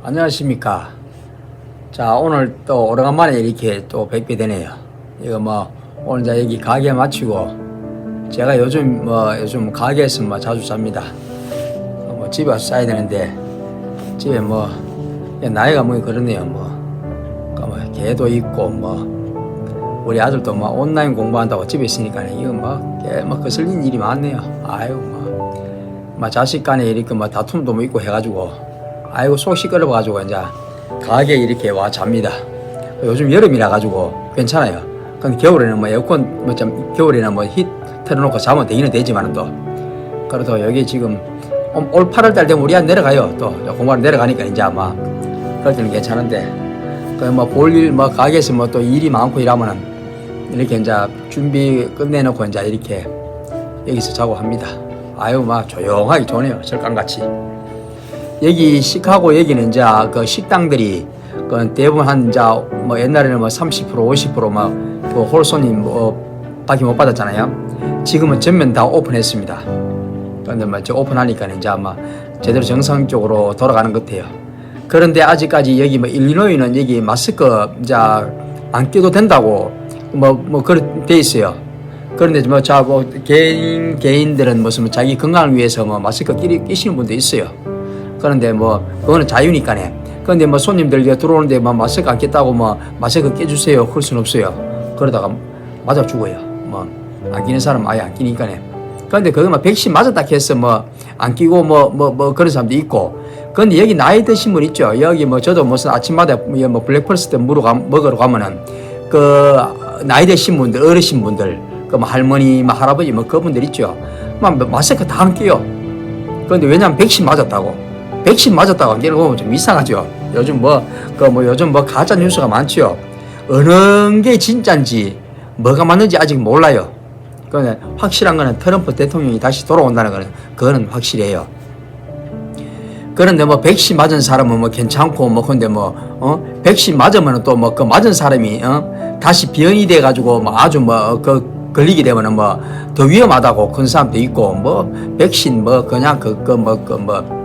안녕하십니까. 자, 오늘 또 오래간만에 이렇게 또 뵙게 되네요. 이거 뭐, 오늘 자 여기 가게 마치고, 제가 요즘 뭐, 요즘 가게에서 뭐 자주 잡니다. 어, 뭐 집에 와서 자야 되는데, 집에 뭐, 야, 나이가 뭐 그러네요. 뭐, 그뭐 개도 있고, 뭐, 우리 아들도 뭐 온라인 공부한다고 집에 있으니까 이거 뭐, 개, 뭐 거슬린 일이 많네요. 아유, 뭐, 뭐 자식 간에 이렇게 뭐 다툼도 뭐 있고 해가지고, 아이고 속 시끄러워 가지고 이제 가게 이렇게 와 잡니다. 요즘 여름이라 가지고 괜찮아요. 근데 겨울에는 뭐 에어컨 뭐 좀 겨울에는 뭐히 틀어놓고 자면 되기는 되지만은 또 그래도 여기 지금 올- 올 8월 달 되면 우리 한 내려가요. 또 공부하러 내려가니까 이제 아마 그럴 때는 괜찮은데 그뭐 볼일 뭐 가게에서 뭐 또 일이 많고 이러면은 이렇게 이제 준비 끝내놓고 이제 이렇게 여기서 자고 합니다. 아유 막 조용하게 좋네요. 절간같이. 여기 시카고 여기는 이제 그 식당들이 그 대부분 한 이제 뭐 옛날에는 뭐 30% 50%막그 홀손님 뭐 밖에 못 받았잖아요. 지금은 전면 다 오픈했습니다. 그런데 뭐저 오픈하니까 이제 아마 제대로 정상적으로 돌아가는 것 같아요. 그런데 아직까지 여기 뭐 일리노이는 여기 마스크 이제 안 끼도 된다고 뭐 뭐 그렇게 돼 있어요. 그런데 뭐 자 뭐 개인 개인들은 무슨 뭐 자기 건강을 위해서 뭐 마스크 끼, 끼시는 분도 있어요. 그런데 뭐 그거는 자유니까네. 그런데 뭐 손님들 이제 들어오는데 뭐 마스크 안 꼈다고 뭐 마스크 껴주세요. 그럴 순 없어요. 그러다가 맞아 죽어요. 뭐 안 끼는 사람 아예 안 끼니까네. 그런데 그거 뭐 백신 맞았다 해서 뭐 안 끼고 뭐뭐 뭐 그런 사람도 있고. 그런데 여기 나이 드신 분 있죠. 여기 뭐 저도 무슨 아침마다 뭐 블랙펄스 때 물어 가, 먹으러 가면은 그 나이 드신 분들 어르신 분들 그뭐 할머니 뭐 할아버지 뭐 그분들 있죠. 막 마스크 다 안 끼요. 그런데 왜냐면 백신 맞았다고. 백신 맞았다고 안 끼는 거 보면 좀 이상하죠. 요즘 뭐, 그 뭐 요즘 뭐 가짜 뉴스가 많지요. 어느 게 진짜인지 뭐가 맞는지 아직 몰라요. 그런데 확실한 거는 트럼프 대통령이 다시 돌아온다는 거는 그거는 확실해요. 그런데 뭐 백신 맞은 사람은 뭐 괜찮고 뭐 근데 뭐 어? 백신 맞으면 또 뭐 그 맞은 사람이 어? 다시 변이 돼 가지고 뭐 아주 뭐 그 걸리게 되면은 뭐 더 위험하다고 그런 사람도 있고 뭐 백신 뭐 그냥 그 그 뭐 그뭐 그 뭐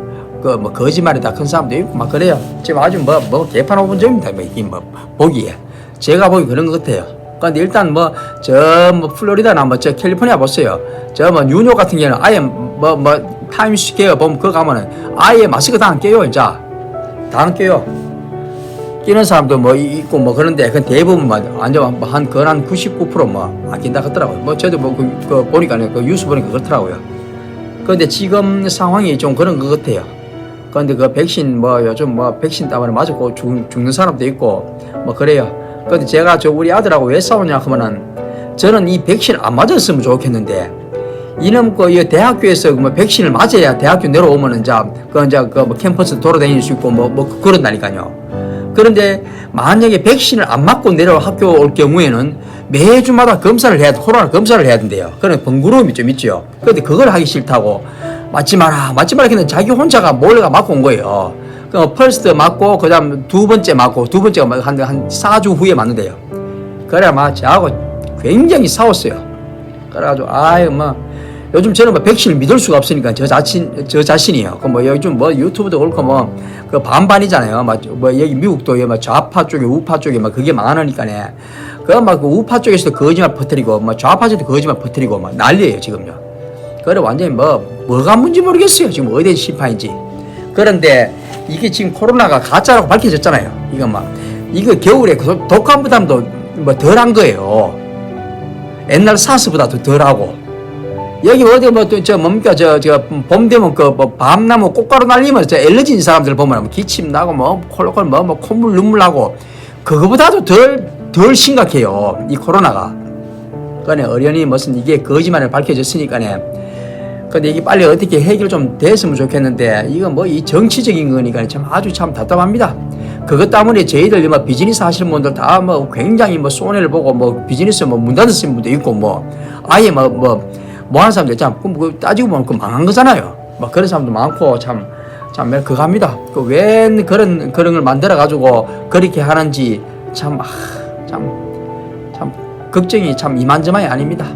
거짓말이다 큰 사람도 있고 막 그래요. 지금 아주 뭐 뭐 개판 오분점입니다. 뭐 이게 뭐 보기에 제가 보기 그런 것 같아요. 그런데 일단 뭐 저 뭐 플로리다나 뭐 저 캘리포니아 보세요. 저 뭐 뉴욕 같은 경우는 아예 뭐 뭐 타임스퀘어 보면 그거 가면은 아예 마스크 다 안 껴요 이제 다안 껴요. 끼는 사람도 뭐 있고 뭐 그런데 그 대부분 뭐 완전 한 거의 한 99%뭐안 낀다 하더라고요. 뭐 저도 뭐 그, 그 보니까 그 뉴스 보니까 그렇더라고요. 그런데 지금 상황이 좀 그런 것 같아요. 그런데 그 백신 뭐 요즘 뭐 백신 때문에 맞고 죽, 죽는 사람도 있고 뭐 그래요. 그런데 제가 저 우리 아들하고 왜 싸우냐 하면은 저는 이 백신 안 맞았으면 좋겠는데 이놈 그이 대학교에서 뭐 백신을 맞아야 대학교 내려오면은 이제 그 이제 그뭐 캠퍼스 돌아다닐 수 있고 뭐뭐 그런다니까요. 그런데 만약에 백신을 안 맞고 내려 학교 올 경우에는 매주마다 검사를 해야 코로나 검사를 해야 된대요. 그런 번거로움이 좀 있죠. 그런데 그걸 하기 싫다고 맞지 마라 맞지 마라 했는데 자기 혼자가 몰래가 맞고 온 거예요. 그 퍼스트 맞고 그 다음 두 번째 맞고 두 번째가 한 한 4주 후에 맞는데요. 그래 막 저하고 굉장히 싸웠어요. 그래가지고 아유 뭐 요즘 저는 뭐 백신을 믿을 수가 없으니까 저 자신 저 자신이요. 그 뭐 요즘 뭐 유튜브도 그렇고 뭐 그 반반이잖아요. 막 뭐 여기 미국도 뭐 좌파 쪽에 우파 쪽에 막 그게 많으니까네. 그막 그 우파 쪽에서도 거짓말 퍼뜨리고 뭐 좌파 쪽에도 거짓말 퍼뜨리고 막 난리예요 지금요. 그래 완전히 뭐 뭐가 문지 모르겠어요. 지금 어디 심판인지. 그런데 이게 지금 코로나가 가짜라고 밝혀졌잖아요. 이거 막 이거 겨울에 그 독감 부담도 뭐 덜한 거예요. 옛날 사스보다 더 덜하고 여기 어디 뭐저 뭡니까 저저봄 되면 그뭐 밤나무 꽃가루 날리면 저 엘러진 사람들 보면 뭐 기침 나고 뭐 콜록콜 뭐, 뭐 콧물 눈물 나고 그거보다도 덜 덜 심각해요 이 코로나가 그러니 어련히 무슨 이게 거짓말을 밝혀졌으니까네 근데 이게 빨리 어떻게 해결 좀 됐으면 좋겠는데 이건 뭐 이 정치적인 거니까 참 아주 참 답답합니다. 그것 때문에 저희들 뭐 비즈니스 하시는 분들 다 뭐 굉장히 뭐 손해를 보고 뭐 비즈니스 뭐 문 닫으신 분도 있고 뭐 아예 뭐 뭐뭐 하는 사람들 참 그 따지고 보면 그 망한 거잖아요. 뭐 그런 사람도 많고 참. 참, 그거 합니다. 그왜 그런, 그런 걸 만들어 가지고 그렇게 하는지 참, 아, 참, 참, 걱정이 참 이만저만이 아닙니다.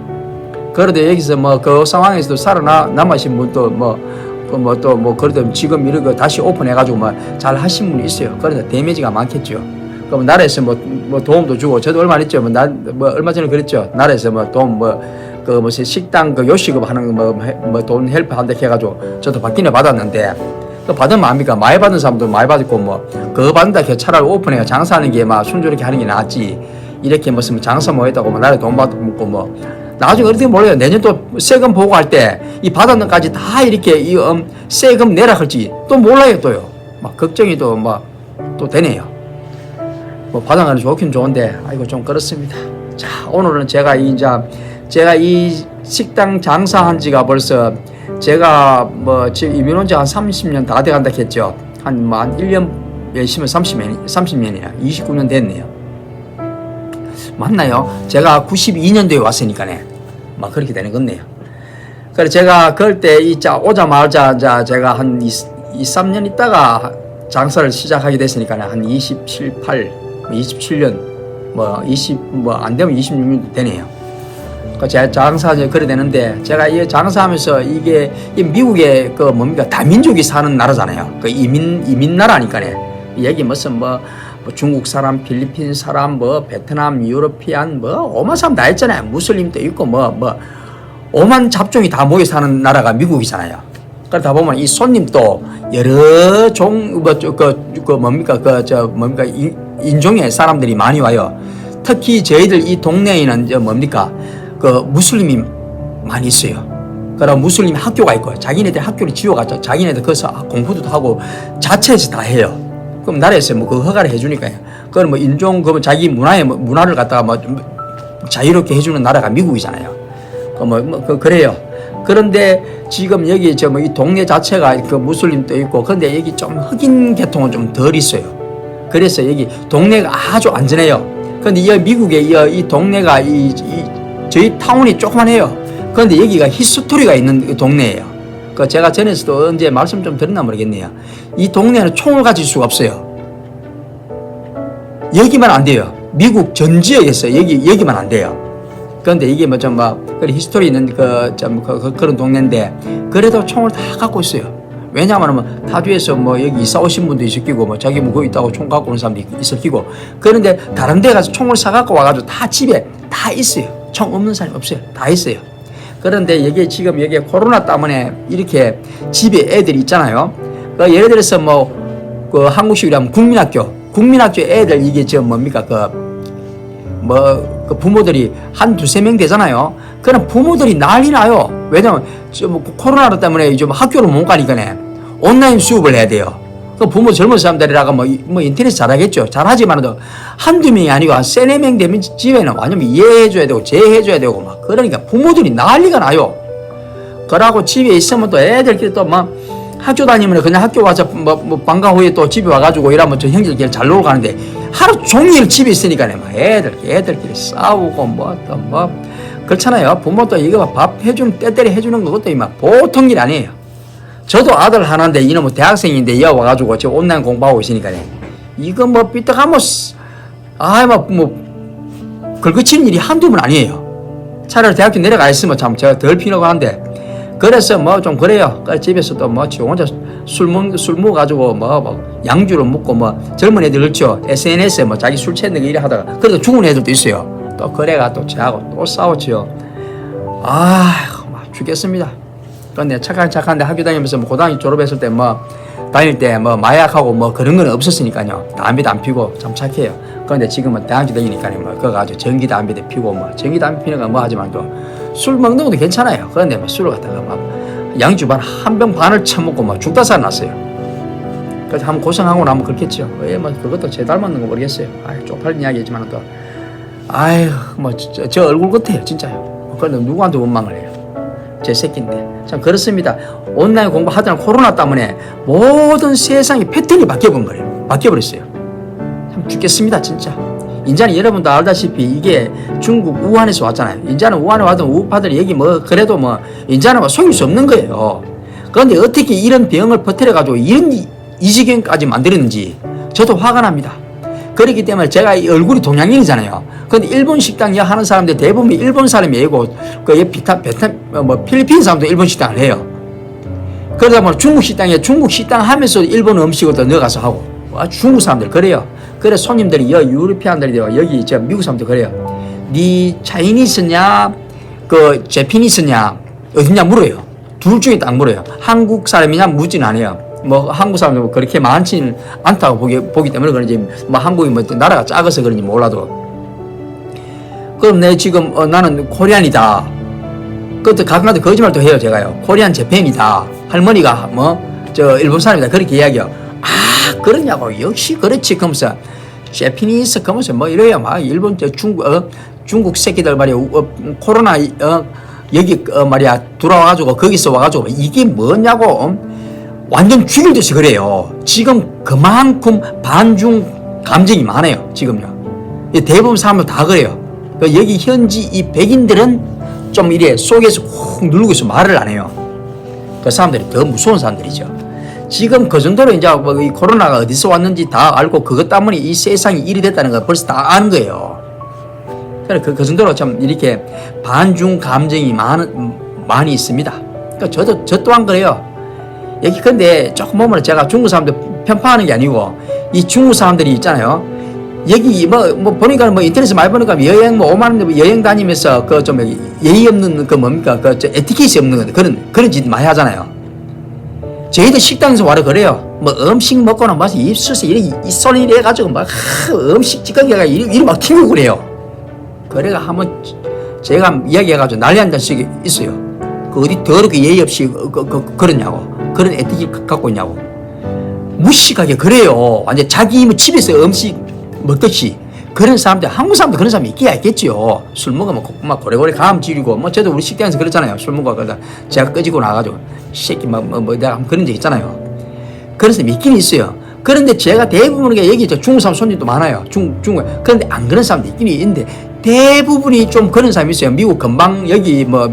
그래도 여기서 뭐 그 상황에서도 살아남으신 분도 뭐뭐또뭐 그래도 지금 이런 거 다시 오픈해가지고 뭐잘 하신 분이 있어요. 그런데 데미지가 많겠죠. 그럼 나라에서 뭐, 뭐 도움도 주고 저도 얼마 했죠. 뭐, 나, 뭐 얼마 전에 그랬죠. 나라에서 뭐 도움 뭐그 무슨 식당 그 요식업 하는 거뭐돈 헬프 한다 해가지고 저도 받기는 받았는데 그 받으면 압니까? 많이 받은 사람도 많이 받았고 뭐 그거 받는다 해 차라리 오픈해 장사하는 게 막 순조롭게 하는 게 낫지. 이렇게 무슨 장사 뭐 했다고 뭐 나라에 돈 받고 뭐 나중에 어떻게 몰라요. 내년 또 세금 보고할 때이 것까지 다 이렇게 이 음, 세금 내라 할지 또 몰라요 또요. 막 걱정이 또 막 또 되네요. 뭐 받아가는 좋긴 좋은데 아이고 좀 그렇습니다. 자 오늘은 제가 이 이제 제가 이 식당 장사한 지가 벌써 제가 뭐 지금 이민 온 지 한 30년 다 돼간다 했죠. 한뭐한 1년 열심히 30년 30년이나 29년 됐네요. 맞나요? 제가 92년도에 왔으니까네. 막 그렇게 되는 건네요. 그래 제가 그럴 때 이자 오자마자 자 제가 한 2, 2, 3년 있다가 장사를 시작하게 됐으니까 한 27, 8, 27년 뭐 20 뭐 안 되면 26년 되네요. 그 제가 장사 그래 되는데 제가 이 장사하면서 이게 이 미국의 그 뭡니까 다민족이 사는 나라잖아요. 그 이민 이민 나라니까네. 여기 무슨 뭐, 뭐 중국 사람, 필리핀 사람, 뭐 베트남, 유러피안 뭐 오만 사람 다 있잖아요. 무슬림도 있고 뭐뭐 오만 잡종이 다 모여 사는 나라가 미국이잖아요. 그러다 보면 이 손님도 여러 종뭐그 그 뭡니까 그 저 뭡니까 인, 인종의 사람들이 많이 와요. 특히 저희들 이 동네에는 저 뭡니까 그 무슬림이 많이 있어요. 그럼 무슬림 학교가 있고 자기네들 학교를 지어가지고 자기네들 거기서 공부도 하고 자체에서 다 해요. 그럼 나라에서 뭐 그 허가를 해주니까요. 그건 뭐 인종 그 자기 문화의 뭐 문화를 갖다가 뭐 자유롭게 해주는 나라가 미국이잖아요. 그뭐 뭐, 그 그래요. 그런데 지금 여기 저뭐이 동네 자체가 그 무슬림도 있고 그런데 여기 좀 흑인 계통은 좀 덜 있어요. 그래서 여기 동네가 아주 안전해요. 그런데 이 미국의 이, 이 동네가 이, 이 저희 타운이 조그만해요. 그런데 여기가 히스토리가 있는 그 동네예요. 그 제가 전에서도 언제 말씀 좀 드렸나 모르겠네요. 이 동네는 총을 가질 수가 없어요. 여기만 안 돼요. 미국 전 지역에서 여기 여기만 안 돼요. 그런데 이게 뭐 좀 막 그런 히스토리 있는 그좀 그, 그, 그 런 동네인데 그래도 총을 다 갖고 있어요. 왜냐하면 뭐 타주에서 뭐 여기 이사 오신 분도 있을 끼고 뭐 자기 뭐 거기 있다고 총 갖고 온 사람도 있을 끼고 그런데 다른 데 가서 총을 사 갖고 와가지고 다 집에 다 있어요. 총 없는 사람이 없어요. 다 있어요. 그런데 여기 지금 여기 코로나 때문에 이렇게 집에 애들이 있잖아요. 그 예를 들어서 뭐 그 한국식으로 하면 국민학교, 국민학교 애들 이게 저 뭡니까 그뭐 그 부모들이 한 두세 명 되잖아요. 그럼 부모들이 난리 나요. 왜냐면 저뭐 코로나 때문에 좀 학교를 못 가니까네 온라인 수업을 해야 돼요. 그 부모 젊은 사람들이라가 뭐, 이- 뭐 인터넷 잘하겠죠. 잘하지만은 한두 명이 아니고 한 세네 명 되면 집에는 완전 이해해줘야 되고 제해줘야 되고 막 그러니까 부모들이 난리가 나요. 그러고 집에 있으면 또 애들끼리 또막 학교 다니면 그냥 학교 와서 뭐, 뭐 방과 후에 또 집에 와가지고 이러면 저 형제들끼리 잘 놀러 가는데 하루 종일 집에 있으니까 막 애들 애들끼리 싸우고 뭐 또 뭐 그렇잖아요. 부모 또 이거 밥 해주는 때때리 해주는 것도 막 보통 일 아니에요. 저도 아들 하나인데 이놈은 대학생인데 이어 와가지고 지금 온라인 공부하고 있으니까 이거 뭐 삐딱하면 아뭐 긁어치는 일이 한두 번 아니에요. 차라리 대학교 내려가 있으면 참 제가 덜 피로가 한데 그래서 뭐 좀 그래요. 그 집에서도 뭐지 혼자 술 먹 술 먹어가지고 뭐, 뭐 양주를 먹고 뭐 젊은 애들 그렇죠. SNS에 뭐 자기 술 취했는 거 이래 하다가 그래도 죽은 애들도 있어요. 또 그래가 또 저하고 또 싸웠지요. 아, 막 죽겠습니다. 그런데 착한 착한데 학교 다니면서 뭐 고등학교 졸업했을 때 뭐 다닐 때 뭐 마약하고 뭐 그런 건 없었으니까요. 담배도 안 피고 참 착해요. 그런데 지금은 대학교 다니니까요. 뭐 그거 가지고 전기 담배도 피고 뭐 전기 담배 피는 건 뭐 하지만 또 술 먹는 것도 괜찮아요. 그런데 뭐 술을 갖다가 막 양주 반한 병 반을 처먹고 막 죽다 살났어요. 그래서 한번 고생하고 나면 그렇겠죠. 왜뭐 그것도 제 닮았는 거 모르겠어요. 아이 쪽팔린 이야기지만 또 아유 뭐저 저 얼굴 같아요 진짜요. 그런데 누구한테 원망을 해요. 제 새끼인데 참 그렇습니다. 온라인 공부하던 코로나 때문에 모든 세상이 패턴이 바뀌어본 거예요. 바뀌어버렸어요. 참 죽겠습니다 진짜. 인자는 여러분도 알다시피 이게 중국 우한에서 왔잖아요. 인자는 우한에 왔던 우파들이 여기 뭐 그래도 뭐 인자는 뭐 속일 수 없는 거예요. 그런데 어떻게 이런 병을 퍼뜨려 가지고 이런 이, 이 지경까지 만들었는지 저도 화가 납니다. 그렇기 때문에 제가 이 얼굴이 동양인이잖아요. 근데 일본 식당 일 하는 사람들 대부분 일본 사람이고 그 비타 베트남 뭐 필리핀 사람도 일본 식당을 해요. 그러다 보면 중국 식당에 중국 식당 하면서 일본 음식을 또 넣어가서 하고 아, 중국 사람들 그래요. 그래 손님들이 여 유러피안들이 여기 저 미국 사람들 그래요. 니 차이니스냐 그 제피니스냐 어디냐 물어요. 둘 중에 딱 물어요. 한국 사람이냐 묻진 않아요. 뭐 한국 사람들 뭐 그렇게 많지는 않다고 보기, 보기 때문에 그런지 뭐 한국이 뭐 나라가 작아서 그런지 몰라도 그럼 내 지금 어, 나는 코리안이다. 그것도 가끔가다 거짓말도 해요 제가요. 코리안 재팬이다. 할머니가 뭐 저 일본 사람이다 그렇게 이야기해요. 아 그러냐고 역시 그렇지 그러면서 재피니스 그러면서 뭐 이래요 막 일본 저 중국 어, 중국 새끼들 말이야 어, 코로나 어, 여기 어, 말이야 들어와가지고 거기서 와가지고 이게 뭐냐고 어? 완전 죽일 듯이 그래요. 지금 그만큼 반중 감정이 많아요 지금요. 이 대부분 사람들 다 그래요. 그 여기 현지 이 백인들은 좀 이래 속에서 훅 누르고 있어 말을 안 해요. 그 사람들이 더 무서운 사람들이죠. 지금 그 정도로 이제 뭐 이 코로나가 어디서 왔는지 다 알고 그것 때문에 이 세상이 일이 됐다는 걸 벌써 다 아는 거예요. 그래 그, 그 정도로 참 이렇게 반중 감정이 많은 많이 있습니다. 그러니까 저도 저 또한 그래요. 여기 근데 조금 보면 제가 중국 사람들 편파하는 게 아니고 이 중국 사람들이 있잖아요. 여기 뭐, 뭐 보니까 뭐 인터넷에 많이 보니까 여행 뭐 5만 원 여행 다니면서 그 좀 예의 없는 그 뭡니까 그저 에티켓이 없는 그런 그런 짓 많이 하잖아요. 저희도 식당에서 와라 그래요. 뭐 음식 먹고는 막 입술에서 이래 이 손이 이래 가지고 막 하, 음식 찌꺼기가 이래 막 튀고 그래요. 그래가 한번 제가 이야기해가지고 난리 한 잔씩 있어요. 그 어디 더럽게 예의 없이 그, 그, 그, 그 러냐고 그런 에티켓 갖고 있냐고 무식하게 그래요. 완전 자기 뭐 집에서 음식 먹듯이 그런 사람들 한국 사람도 그런 사람이 있기야 있겠지요. 술 먹으면 고- 막 고래고래 감 지리고 뭐 저도 우리 식당에서 그랬잖아요. 술 먹고 그러다 제가 꺼지고 나가지고 새끼 뭐, 뭐, 뭐 내가 그런 적 있잖아요. 그런 사람이 있긴 있어요. 그런데 제가 대부분의 저 중국 사람 손님도 많아요. 중, 중국. 그런데 안 그런 사람도 있긴 있는데 대부분이 좀 그런 사람이 있어요. 미국 금방 여기 뭐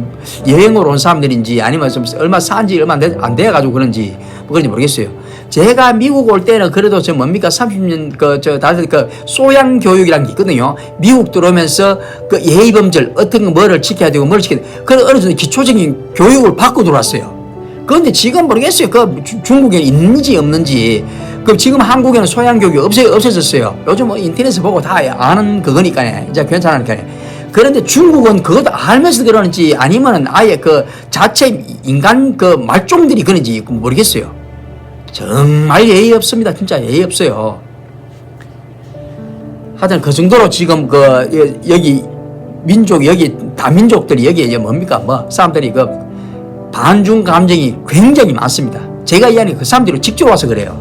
여행으로 온 사람들인지 아니면 좀 얼마 산지 얼마 안 돼- 안 돼가지고 그런지 뭐 그런지 모르겠어요. 제가 미국 올 때는 그래도 저 뭡니까 30년 그 저 다들 그 소양 교육이라는 게 있거든요. 미국 들어오면서 그 예의 범절 어떤 거 뭐를 지켜야 되고 뭘 지켜야 되고 그런 어느 정도 기초적인 교육을 받고 들어왔어요. 그런데 지금 모르겠어요. 그 주- 중국에 있는지 없는지. 그 지금 한국에는 소양 교육이 없어 없어졌어요. 요즘 뭐 인터넷에 보고 다 아는 그거니까요. 이제 괜찮으니까. 그런데 중국은 그것도 알면서 그러는지 아니면은 아예 그 자체 인간 그 말종들이 그런지 모르겠어요. 정말 예의 없습니다. 진짜 예의 없어요. 하여튼 그 정도로 지금 그 여- 여기 민족 여기 다 민족들이 여기 이제 뭡니까 뭐 사람들이 그 반중 감정이 굉장히 많습니다. 제가 이야기 그 사람들이 직접 와서 그래요.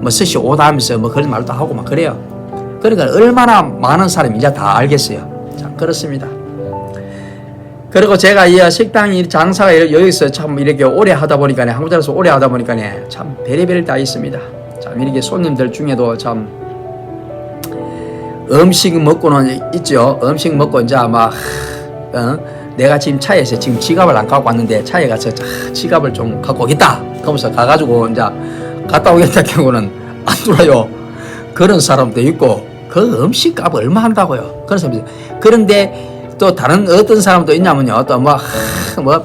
뭐 스시 오다 하면서 뭐 그런 말도 하고 막 그래요. 그러니까 얼마나 많은 이제 다 알겠어요. 자 그렇습니다. 그리고 제가 이 식당 이 장사가 여기서 참 이렇게 오래 하다 보니까 한국 나라에서 오래 하다 보니까 참 별의별 다 있습니다. 참 이렇게 손님들 중에도 참 음식 먹고는 있죠. 음식 먹고 이제 막 어? 내가 지금 차에서 지금 지갑을 안 갖고 왔는데 차에 가서 자, 지갑을 좀 갖고 오겠다. 그러면서 가가지고 이제 갔다 오겠다 경우는 안 돌아요. 그런 사람도 있고 그 음식 값 얼마 한다고요. 그런 사람이 그런데 또 다른 어떤 사람도 있냐면요. 또뭐 뭐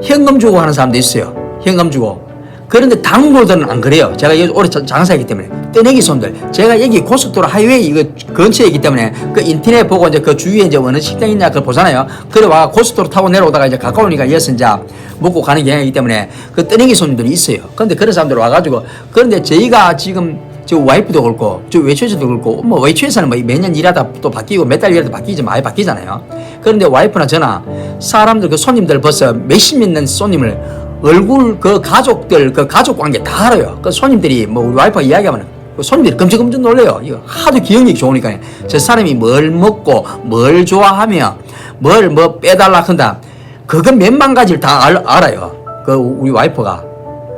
현금 주고 하는 사람도 있어요. 현금 주고. 그런데 단골들은 안 그래요. 제가 오래 자- 장사했기 때문에. 떼내기 손들. 제가 여기 고속도로 하이웨이 이거 근처에 있기 때문에 그 인터넷 보고 이제 그 주위에 이제 어느 식당 있냐 그걸 보잖아요. 그래 와 고속도로 타고 내려오다가 이제 가까우니까 이어서 이제 먹고 가는 경향이기 때문에 그 떼내기 손님들이 있어요. 그런데 그런 사람들 와가지고 그런데 저희가 지금 저 와이프도 그렇고 저 외출에서도 그렇고 뭐 외출에서는 뭐 매년 일하다 또 바뀌고 몇 달 일하다 바뀌지 많이 바뀌잖아요. 그런데 와이프나 저나 사람들 그 손님들 벌써 몇십 년 손님을 얼굴 그 가족들 그 가족 관계 다 알아요. 그 손님들이 뭐 우리 와이프가 이야기하면 그 손님들이 끔찍끔찍 놀래요. 이거 하도 기억력이 좋으니까 저 사람이 뭘 먹고 뭘 좋아하며 뭘 뭐 빼달라 한다. 그거 몇만 가지를 다 알, 알아요. 그 우리 와이프가.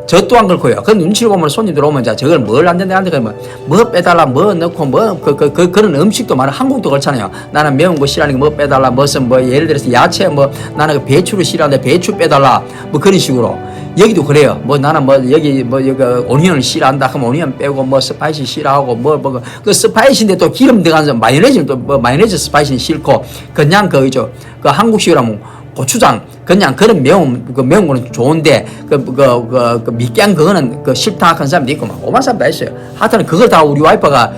저 또한 그렇고요. 그 눈치를 보면 손님들 오면 자 저걸 뭘 안 된다 한다 그러면 뭐 빼달라 뭐 넣고 뭐그 그, 그, 그런 음식도 많아 한국도 그렇잖아요. 나는 매운 거 싫어하니까 뭐 빼달라 무슨 뭐 예를 들어서 야채 뭐 나는 그 배추를 싫어하는데 배추 빼달라 뭐 그런 식으로 여기도 그래요. 뭐 나는 뭐 여기 뭐 여기 오니언을 싫어한다 하면 오니언 빼고 뭐 스파이시 싫어하고 뭐뭐 그 스파이시인데 또 기름 들어가서 마요네즈는 또뭐 마요네즈 스파이시는 싫고 그냥 그 있죠. 그 한국식으로 하면 고추장 그냥 그런 매운 그 매운 거는 좋은데 그그 그, 그, 그 미끼한 그거는 그 싫다 하는 사람도 있고 막 오만 사람 다 있어요. 하여튼 그걸 다 우리 와이퍼가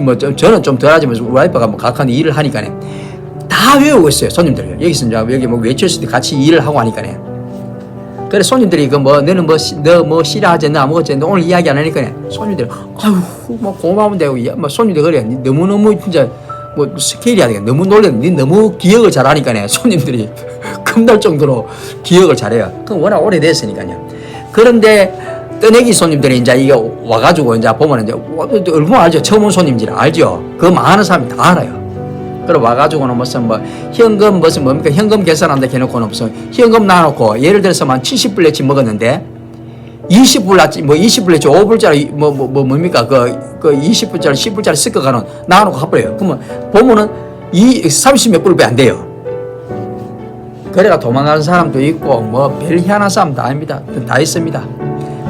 뭐 저- 저는 좀 덜하지만 우리 와이퍼가 뭐 각하는 일을 하니까네. 다 외우고 있어요 손님들 여기서 이제 여기 뭐때 같이 일을 하고 하니까네. 그래 손님들이 그뭐 너는 뭐너뭐 싫어하지 너 아무것도 너 오늘 이야기 안 하니까 손님들 아유 뭐 고마운데 뭐 손님들 그래. 너무 너무 진짜 뭐 스케일이 아니라 너무 놀래 니 너무 기억을 잘하니까네 손님들이 겁날 정도로 기억을 잘해요. 그건 워낙 오래됐으니까요. 그런데 떠내기 손님들이 이제 이거 와가지고 이제 보면 이제 와, 얼마나 알죠? 처음 온 손님들 알죠? 그 많은 사람이 다 알아요. 그래 와가지고는 무슨 뭐 현금 무슨 뭡니까 현금 계산한다 해놓고는 무슨 현금 놔놓고 예를 들어서만 70불래치 먹었는데 20불짜리 뭐 20불래치 5불짜리 뭐, 뭐, 뭐 뭡니까 그, 그 20불짜리 10불짜리 섞어가는 놔놓고 가버려요 그러면 보면은 이 30몇 불밖에 안 돼요 그래가 도망가는 사람도 있고 뭐 별 희한한 사람 다 아닙니다. 다 있습니다.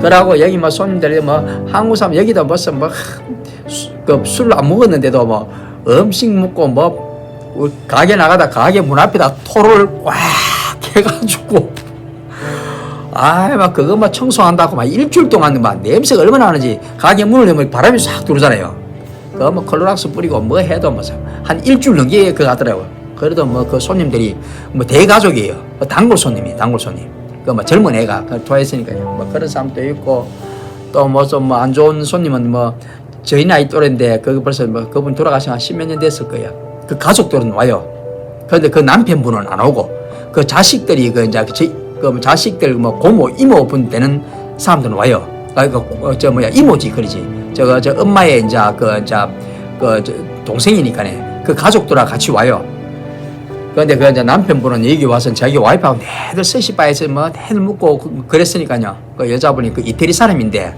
그러고 여기 뭐 손님들이 뭐 한국 사람 여기도 무슨 뭐그술 안 먹었는데도 뭐 음식 먹고 뭐 가게 나가다 가게 문 앞에다 토를 꽉 해가지고. 아이 막 그거 막 청소한다고 막 일주일 동안 막 냄새가 얼마나 나는지 가게 문을 열면 바람이 싹 들어오잖아요. 그거 뭐 클로락스 뿌리고 뭐 해도 뭐한 일주일 넘게 그거 하더라고요 그래도 뭐 그 손님들이 뭐 대가족이에요 뭐 단골 손님이 단골 손님 그 뭐 젊은 애가 좋아했으니까요 뭐 그런 사람도 있고 또 뭐좀뭐안 좋은 손님은 뭐 저희 나이 또래인데 그 벌써 뭐 그분 돌아가신 한 십몇 년 됐을 거예요 그 가족들은 와요 그런데 그 남편분은 안 오고 그 자식들이 그 이제 그 자식들 뭐 고모 이모분 되는 사람들은 와요. 그저 뭐야 이모지 그러지. 저거 저 엄마의 이제 그저그 동생이니까네. 그 가족들하고 같이 와요. 그런데 그 이제 남편분은 여기 와서 자기 와이프하고 내들 스시바에서 뭐 내들 묵고 그- 그랬으니까요. 그 여자분이 그 이태리 사람인데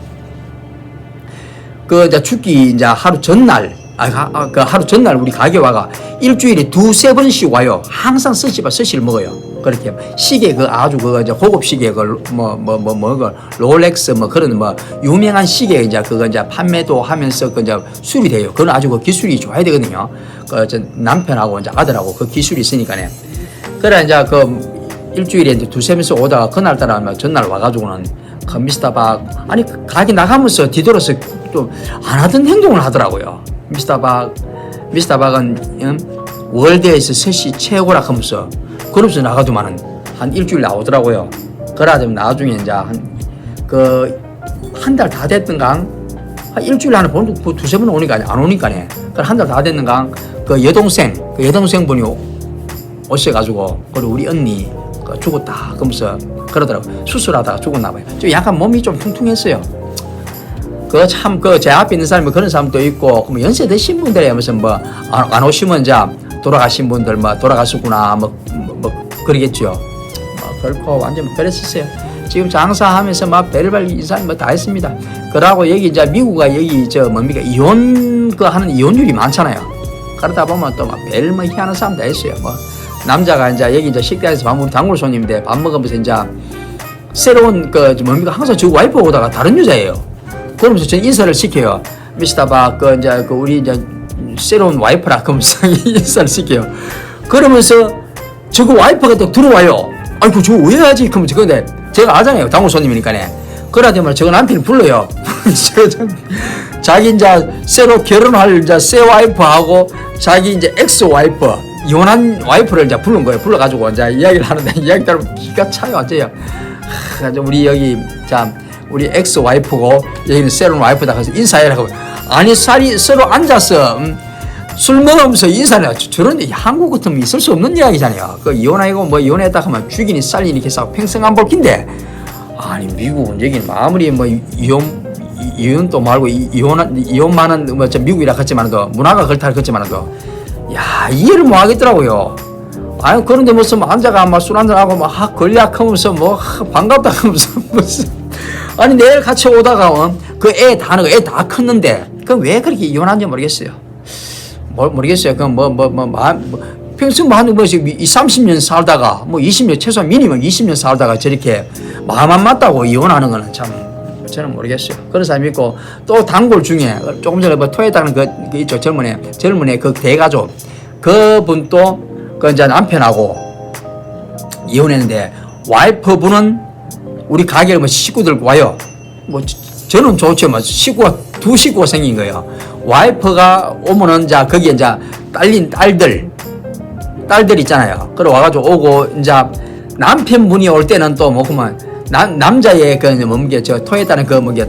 그 이제 죽기 이제 하루 전날 아, 가- 아, 그 하루 전날 우리 가게 와가 일주일에 두세 번씩 와요. 항상 스시바 스시를 먹어요. 그렇게 시계 그 아주 그 이제 고급 시계 그뭐뭐 뭐 뭐 그 롤렉스 뭐 그런 뭐 유명한 시계 이제 그거 이제 판매도 하면서 그 이제 수리 돼요. 그건 아주 그 기술이 좋아야 되거든요. 그저 남편하고 이제 아들하고 그 기술이 있으니까네. 그래 이제 그 일주일에 이제 두세 번씩 오다가 그날 따라 막 전날 와가지고는 그 미스터 박 아니 그 가게 나가면서 뒤돌아서 또안 하던 행동을 하더라고요. 미스터 박 미스터 박은 음, 월드에서 셋이 최고라 하면서 그러면서 나가더만은 한 일주일 나오더라고요. 그러더니 나중에 이제 한 그 한 달 다 됐던가 한 일주일 안에 본 두- 두세 번 오니까 안 오니까네. 그한 달 다 됐는가 그 여동생 그 여동생 분이 오셔가지고 그리고 우리 언니 그 죽었다 그러면서 그러더라고 수술하다가 죽었나 봐요. 좀 약간 몸이 좀 퉁퉁했어요. 그 참 그 제 앞에 있는 사람이 그런 사람도 있고 그럼 연세 드신 분들이 무슨 뭐안 안 오시면 이제 돌아가신 분들 뭐 돌아가셨구나 뭐 그러겠죠. 뭐 결코 완전 그랬었어요. 지금 장사하면서 막 별별 인사는 뭐다 했습니다. 그러고 여기 이제 미국가 여기 저 뭡니까 이혼 그 하는 이혼율이 많잖아요. 그러다 보면 또 막 별뭐 희한한 사람 다 있어요. 뭐 남자가 이제 여기 이제 식당에서 밥 먹는 단골 손님인데 밥 먹으면서 이제 새로운 그 뭡니까 항상 저 와이프 오다가 다른 여자예요. 그러면서 저 인사를 시켜요. 미스터 박, 그 이제 그 우리 이제 새로운 와이프라 그러면서 인사를 시켜요. 그러면서 저거 와이프가 또 들어와요. 아이고 저거 왜 하지? 그러면서 근데 제가 알잖아요. 당구 손님이니까네. 그러더니 저거 남편이 불러요. 자기 이제 새로 결혼할 이제 새 와이프하고 자기 이제 엑스 와이프 이혼한 와이프를 이제 부른 거예요. 불러가지고 이제 이야기를 하는데 이야기 따르면 기가 차요, 어째요. 그래서 우리 여기 참 우리 엑스 와이프고 여기는 새로운 와이프다 그래서 인사해라고 아니 살이 서로 앉아서 음, 술 먹으면서 인사를 해요. 저런 데 한국 같으면 있을 수 없는 이야기잖아요. 그 이혼하고 뭐 이혼했다 하면 죽이니 살리니 싸고 평생 안 볼 긴데 아니 미국은 여기는 아무리 뭐 이혼 이- 이혼도 말고 이- 이혼 이혼만은 뭐저 미국이라 했지만도 문화가 그렇다 했지만도 야 이해를 못 하겠더라고요. 아유 그런데 무슨 앉아가 막술 한잔 하고 막 하, 걸리하면서 뭐 하, 반갑다 하면서 무슨 아니 내일 같이 오다가 어, 그애 다는 애다 컸는데 그 왜 그렇게 이혼한지 모르겠어요. 뭐, 모르겠어요. 그뭐뭐 뭐 뭐, 평생 뭐한 뭐지 2, 30년 살다가 뭐 20년 최소한 미니멈 20년 살다가 저렇게 마음 안 맞다고 이혼하는 거는 참 저는 모르겠어요. 그런 사람이 있고 또 단골 중에 조금 전에 뭐 토했다는 그, 그 있죠 젊은 애 젊은 애 그 대가족 그분도 그 이제 남편하고 이혼했는데 와이프분은 우리 가게를 뭐 식구들 와요. 뭐 저- 저는 좋죠. 뭐 식구가 두 식구가 생긴 거예요. 와이프가 오면은 자 거기에 이제 딸린 딸들 딸들 있잖아요. 그래 와가지고 오고 이제 남편분이 올 때는 또 뭐구만 남 남자의 그 뭐게 저 토했다는 그 뭐게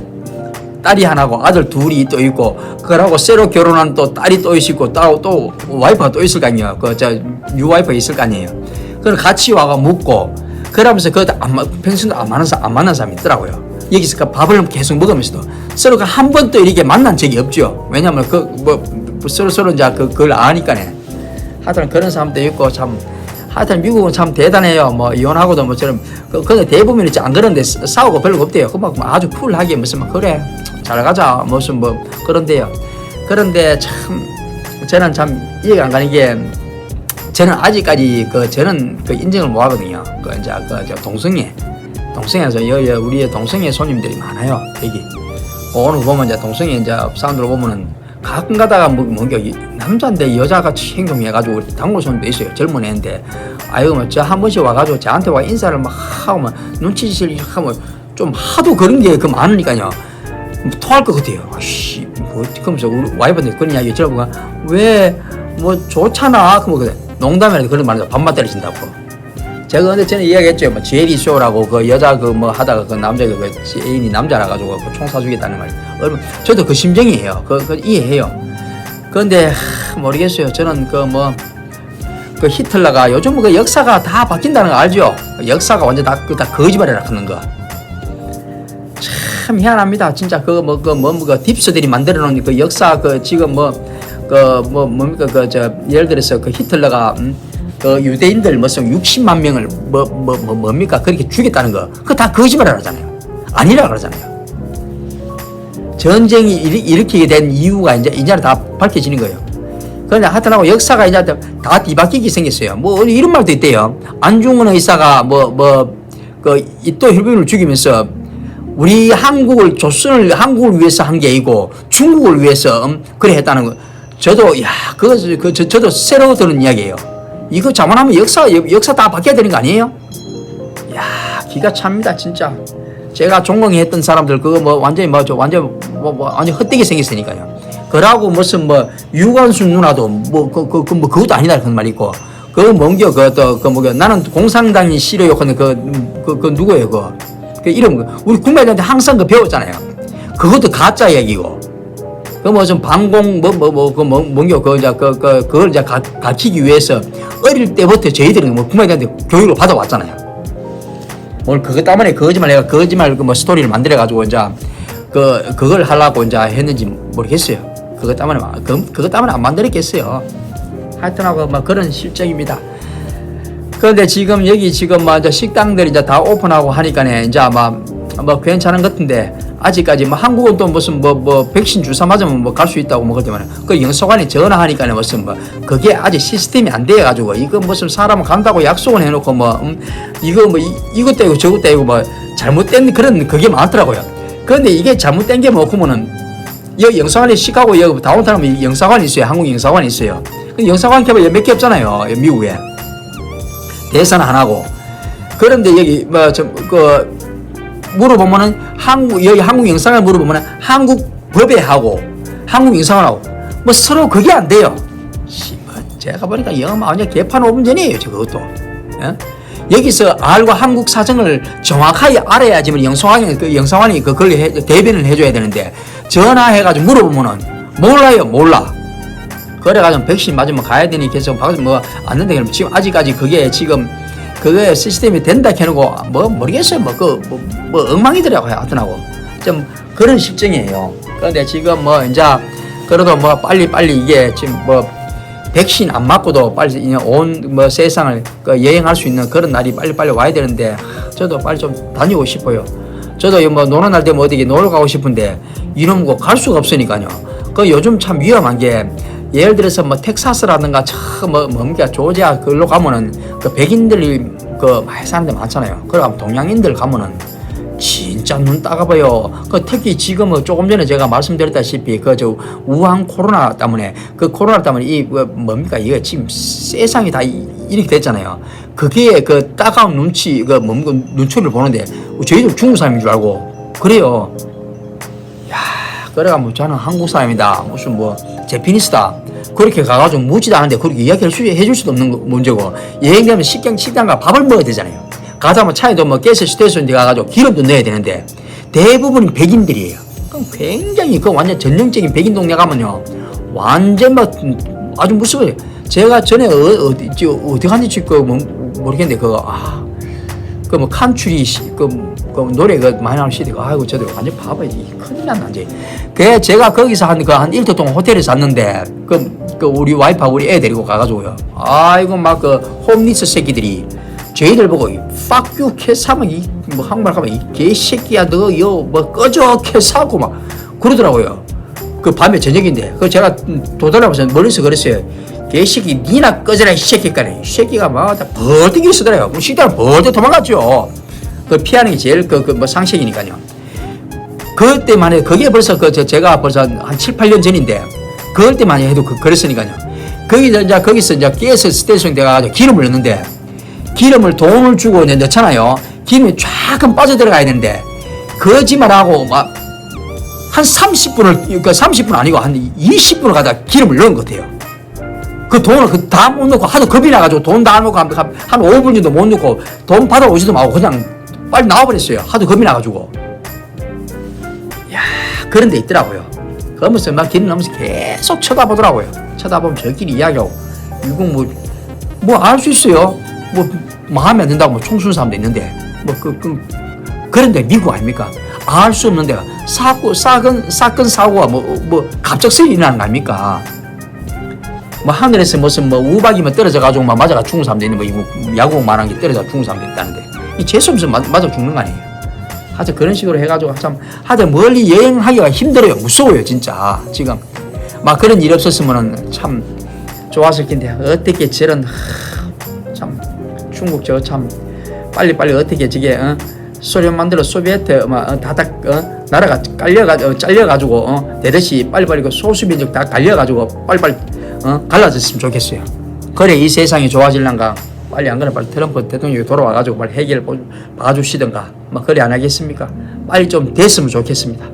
딸이 하나고 아들 둘이 또 있고 그러고 새로 결혼한 또 딸이 또 있고 또, 또 와이프가 또 있을 거 아니에요. 그저 유와이프 있을 거 아니에요. 그걸 같이 와가 묵고 그러면서 그것도 안, 마- 평소에도 안 만난 사람 안 만난 사람이 있더라고요. 여기서 그 밥을 계속 먹으면서도 서로가 한 번도 이렇게 만난 적이 없죠. 왜냐면 그 뭐 서로 서로 이제 그 그걸 아니까네. 하여튼 그런 사람도 있고 참 하여튼 미국은 참 대단해요. 뭐 이혼하고도 뭐처럼 그 근데 대부분 이제 안 그런데 싸- 싸우고 별로 없대요. 그막 아주 쿨하게 무슨 막 그래 잘 가자 무슨 뭐 그런데요. 그런데 참 저는 참 이해가 안 가는 게 저는 아직까지 그 저는 그 인정을 못 하거든요. 그 이제 그저 동성애 동성애에서 여, 여 우리의 동성애 손님들이 많아요. 여기 오늘 보면 이제 동성애 이제 사람들 보면은 가끔 가다가 뭐, 뭔가 이 남자인데 여자가 행동해가지고 단골 손님도 있어요. 젊은 애인데 아유 뭐저 한 번씩 와가지고 저한테 와 인사를 막 하고 막 눈치질 하면 좀 하도 그런 게 그 많으니까요. 뭐 토할 것 같아요. 아씨, 뭐, 그러면서 우리 와이프한테 그런 이야기 들어보가 왜, 뭐, 좋잖아. 그뭐 그래. 농담이라도 그런 말이죠. 반만 때려진다고. 제가 근데 저는 이야기했죠. 뭐, 제리 쇼라고 그 여자 그 뭐 하다가 그 남자가 그 애인이 남자라 가지고 그총 쏴주겠다는 말. 얼마, 저도 그 심정이에요. 그, 그 이해해요. 그런데, 하, 모르겠어요. 저는 그 뭐, 그 히틀러가 요즘 그 역사가 다 바뀐다는 거 알죠? 역사가 완전 다, 그 다 거짓말이라 하는 거. 참 희한합니다. 진짜 그거 뭐그 뭐 그 딥스들이 만들어 놓은 그 역사 그 지금 뭐 그 뭐 뭡니까 그 저 예를 들어서 그 히틀러가 음, 그 유대인들 무슨 60만 명을 뭐 뭐 뭐 뭡니까 그렇게 죽였다는 거 그거 다 거짓말을 하잖아요. 아니라 그러잖아요. 전쟁이 일- 일으키게 된 이유가 이제 이제는 다 밝혀지는 거예요. 그런데 하여튼하고 역사가 이제 다 뒤바뀌기 생겼어요. 뭐 이런 말도 있대요. 안중근 의사가 뭐 뭐 그 이또 혈병을 죽이면서 우리 한국을 조선을 한국을 위해서 한게 아니고 중국을 위해서 음, 그래 했다는 거. 저도 야 그거 그 저, 저도 새로 들은 이야기예요. 이거 자만하면 역사 역- 역사 다 바뀌어야 되는 거 아니에요? 야 기가 찹니다 진짜. 제가 존경했던 사람들 그거 뭐 완전히 뭐저 완전 뭐, 뭐 완전 헛되게 생겼으니까요. 그러고 무슨 뭐 유관순 누나도 뭐그 그, 그, 뭐 그것도 아니다 그런 말 있고 그 뭔겨 그또그 뭐가 나는 공산당이 싫어요 하는 그그 그, 그 누구예요 그거 그 이름 그 우리 국민한테 항상 그 배웠잖아요. 그것도 가짜 얘기고 그뭐좀 방공 뭐 뭐 뭐그 뭐, 뭔겨 그 이제 그, 그 그걸 이제 가, 가르치기 위해서 어릴 때부터 저희들은 뭐 국민한테 교육을 받아왔잖아요. 뭘 그것 때문에 거짓말 내가 거짓말 그 뭐 스토리를 만들어 가지고 이제 그 그걸 하려고 이제 했는지 모르겠어요. 그것 때문에 막- 그 그것 때문에 안 만들었겠어요. 하여튼 하고 뭐 그런 실정입니다. 그런데 지금 여기 지금 뭐 이제 식당들이 이제 다 오픈하고 하니까네 이제 아마 뭐 괜찮은 것 같은데 아직까지 뭐 한국은 또 무슨 뭐 뭐 백신 주사 맞으면 뭐 갈 수 있다고 뭐 그러더만 그 영사관에 전화하니까 는 무슨 뭐 그게 아직 시스템이 안 돼 가지고 이거 무슨 사람 간다고 약속을 해놓고 뭐 음, 이거 뭐 이, 이것 떼고 저것 떼고 뭐 잘못된 그런 그게 많더라고요. 그런데 이게 잘못된 게 뭐구면은 여기 영사관에 시카고 여기 다운타운에 영사관이 있어요. 한국 영사관이 있어요. 그 영사관 개발 몇개 없잖아요. 미국에. 대선 안 하고. 그런데 여기 뭐좀그 물어보면은 한국 여기 한국 영상을 물어보면은 한국 법에 하고 한국 영상을 하고 뭐 서로 그게 안 돼요. 씨, 뭐 제가 보니까 영어 완전 개판 5분 전이에요. 저 그것도. 예? 여기서 알고 한국 사정을 정확하게 알아야지만 영상관이 그 영상관이 그걸 해, 대변을 해줘야 되는데 전화해가지고 물어보면은 몰라요, 몰라. 그래가지고 백신 맞으면 가야 되니 계속 된다 그러면 지금 아직까지 그게 지금 그게 시스템이 된다 해놓고 뭐 모르겠어요 뭐그 뭐, 뭐 엉망이더라고요 하여튼하고 좀 그런 실정이에요 그런데 지금 뭐 이제 그래도 뭐 빨리 빨리 이게 지금 뭐 백신 안 맞고도 빨리 온 뭐 세상을 그 여행할 수 있는 그런 날이 빨리 빨리 와야 되는데 저도 빨리 좀 다니고 싶어요. 저도 뭐 노는 날 되면 어디 놀러 가고 싶은데 이런 거갈 수가 없으니까요. 그 요즘 참 위험한 게 예를 들어서 뭐 텍사스라든가 참뭐 뭡니까 조지아 그걸로 가면은 그 백인들이 그 많이 사는데 많잖아요. 그럼 동양인들 가면은 진짜 눈 따가봐요. 그 특히 지금은 조금 전에 제가 말씀드렸다시피 그 저 우한 코로나 때문에 그 코로나 때문에 이뭐 뭡니까 이게 지금 세상이 다 이- 이렇게 됐잖아요. 그게 그 따가운 눈치, 그 뭔가 눈초리를 보는데 저희도 중국 사람인 줄 알고 그래요. 야, 그래가 뭐 저는 한국 사람이다. 무슨 뭐 제피니스다. 그렇게 가가지고 묻지도 않은데 그렇게 이야기를 수, 해줄 수도 없는 거- 문제고 여행 가면 식당 식당 가 밥을 먹어야 되잖아요. 가다 뭐 차에도 뭐 가스 스테이션에 가가지고 기름도 넣어야 되는데 대부분이 백인들이에요. 그럼 굉장히 그 완전 전형적인 백인 동네 가면요 완전 막 아주 무서워요. 제가 전에 어, 어디 저 어디 간지 그 뭐, 모르겠는데 그거 아. 그뭐 칸츄리 시, 그, 그 노래 그 많이 나오는 시대가 아이고 저들 완전 바보야 이 큰일 이제. 그 제가 거기서 한 그 한 일주일 동안 호텔에 잤는데 그, 그 우리 와이프하고 우리 애 데리고 가가지고요. 아이고 막 그 홈리스 새끼들이 저희들 보고 팍유 캐사면 이뭐 한국말 하면 이 개새끼야 너여뭐 꺼져 캐사고 막 그러더라고요. 그 밤에 저녁인데. 그 제가 도달하면서 멀리서 그랬어요 개새끼 니나 꺼져라 이 새끼까지. 이 새끼가 막 버티기 쓰더래요. 그 식당을 버티 도망갔죠. 그 피하는 게 제일 그 그 뭐 상식이니까요. 그때만 해도 그게 벌써 그 저- 제가 벌써 한 7, 8년 전인데 그럴 때만 해도 그, 그랬으니까요. 거기서 이제 거기서 이제 가스 스테이션 돼가지고 기름을 넣는데 기름을 돈을 주고 이제 넣잖아요. 기름이 쫙 빠져들어가야 되는데 거짓말하고 막 한 30분을, 그러니까 30분 아니고 한 20분을 가다 기름을 넣은 것 같아요. 그 돈을 그 다 못 넣고 하도 겁이 나가지고 돈 다 넣고 한, 한, 한 5분 정도 못 넣고 돈 받아 오지도 말고 그냥 빨리 나와버렸어요. 하도 겁이 나가지고. 야 그런 데 있더라고요. 그러면서 막 길 넘으면서 계속 쳐다보더라고요. 쳐다보면 저끼리 이야기하고. 이거 뭐, 뭐 알 수 있어요. 뭐 마음에 안 든다고 뭐 총수는 사람도 있는데. 뭐 그, 그, 그런데 미국 아닙니까? 알 수 없는데 사고, 사건, 사건, 사고가 뭐, 뭐 갑작스레 일어나는 거 아닙니까? 뭐 하늘에서 무슨 뭐 우박이면 떨어져 가지고 막 맞아가 죽는 사람도 있는 거 이거 야구공 말한 게 떨어져 죽는 사람도 있다는데 이 재수 없으면 맞- 맞아 죽는 거 아니에요. 하여튼 그런 식으로 해가지고 참 하여튼 멀리 여행하기가 힘들어요. 무서워요 진짜 지금 막 그런 일 없었으면은 참 좋았을 텐데 어떻게 저런 하, 참 중국 저 참 빨리 빨리 어떻게 저게 어? 소련 만들어 소비에트 막 어, 다닥 어? 나라가 깔려가 어, 잘려가지고 어? 되듯이 빨리빨리 그 소수민족 다 갈려가지고 빨리빨리 어? 갈라졌으면 좋겠어요. 그래 이 세상이 좋아질란가 빨리 안 그래 빨리 트럼프 대통령이 돌아와가지고 빨리 해결 보- 봐주시던가 막 그래 안 하겠습니까? 빨리 좀 됐으면 좋겠습니다.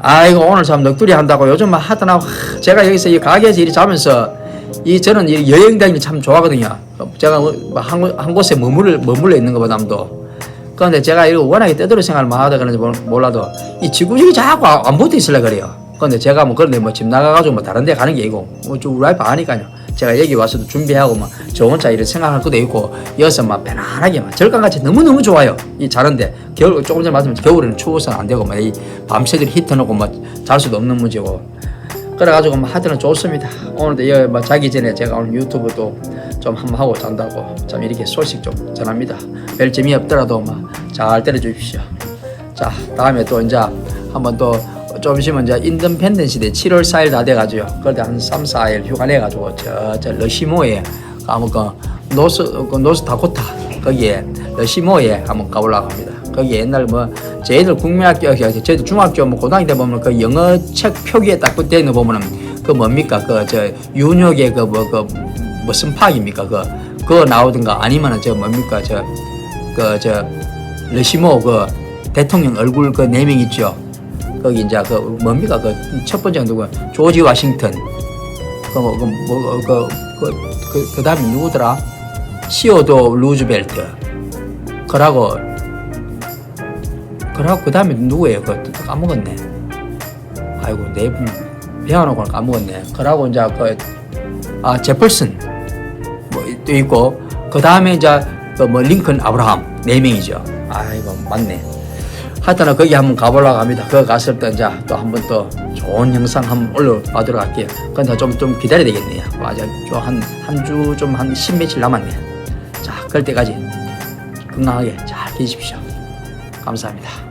아이고 오늘 참 넋두리 한다고 요즘 막 하더나 하, 제가 여기서 이 가게에서 이리 자면서 이 저는 이 여행 다니는 참 좋아하거든요. 제가 뭐 한, 곳- 한 곳에 머물 머물러 있는 것보다도 그런데 제가 이거 워낙에 떠들어 생활을 많이 하다 그런지 몰- 몰라도 이 지구적이 자꾸 안, 안 붙어 있으려 그래요. 그런데 제가 뭐 그런데 뭐 집 나가가지고 뭐 다른 데 가는 게 아니고 뭐좀 우리 와이프 아니까요. 제가 여기 와서도 준비하고 뭐저 혼자 일을 생각할 것도 있고 여기서 막 편안하게 막 절간같이 너무너무 좋아요. 이 자는데 겨울 조금 전에 말씀드린 겨울에는 추워서는 안 되고 뭐이 밤새도록 히터 놓고 뭐잘 수도 없는 문제고 그래가지고 뭐 하여튼 좋습니다. 오늘도 여기 뭐 자기 전에 제가 오늘 유튜브도 좀 한번 하고 잔다고 참 이렇게 소식 좀 전합니다. 별 재미 없더라도 뭐잘 때려주십시오. 자 다음에 또 이제 한번 또 좀 있으면 이제 인던펜던스 데 7월 4일 다 돼가지고 그때 한 3, 4일 휴가 내가지고 저, 저 러시모에 가면 그 노스 그 노스 다코타 거기에 러시모에 한번 가보려고 합니다. 거기 옛날 뭐 저희들 국민학교 저희들 중학교 뭐 고등학교 때 보면 그 영어 책 표기에 딱 붙어 있는 거 보면은 그 뭡니까 그 저 윤혁의 그 뭐 그 무슨 파입니까 그 그거 나오든가 아니면은 저 뭡니까 저 그 저 러시모 그 대통령 얼굴 그 네명 있죠. 거기 이제 그 뭡니까? 그 첫 번째 누구? 조지 워싱턴. 그뭐그뭐그그 그 다음에 누구더라? 시오도 루즈벨트. 그러고 그러고 그 다음에 누구예요? 그 까먹었네. 아이고 내 배워놓고 까먹었네. 그러고 이제 그아 제펄슨. 뭐또 있고. 그 다음에 이제 그뭐 링컨 아브라함. 네 명이죠. 아이고 맞네 하여튼 거기 한번 가보려고 합니다. 거기 갔을 때 이제 또 한번 또 좋은 영상 한번 올려보도록 할게요. 근데 좀, 좀 기다려야 되겠네요. 아직 좀한한 주 좀 한 십 며칠 남았네요. 자, 그럴 때까지 건강하게 잘 계십시오. 감사합니다.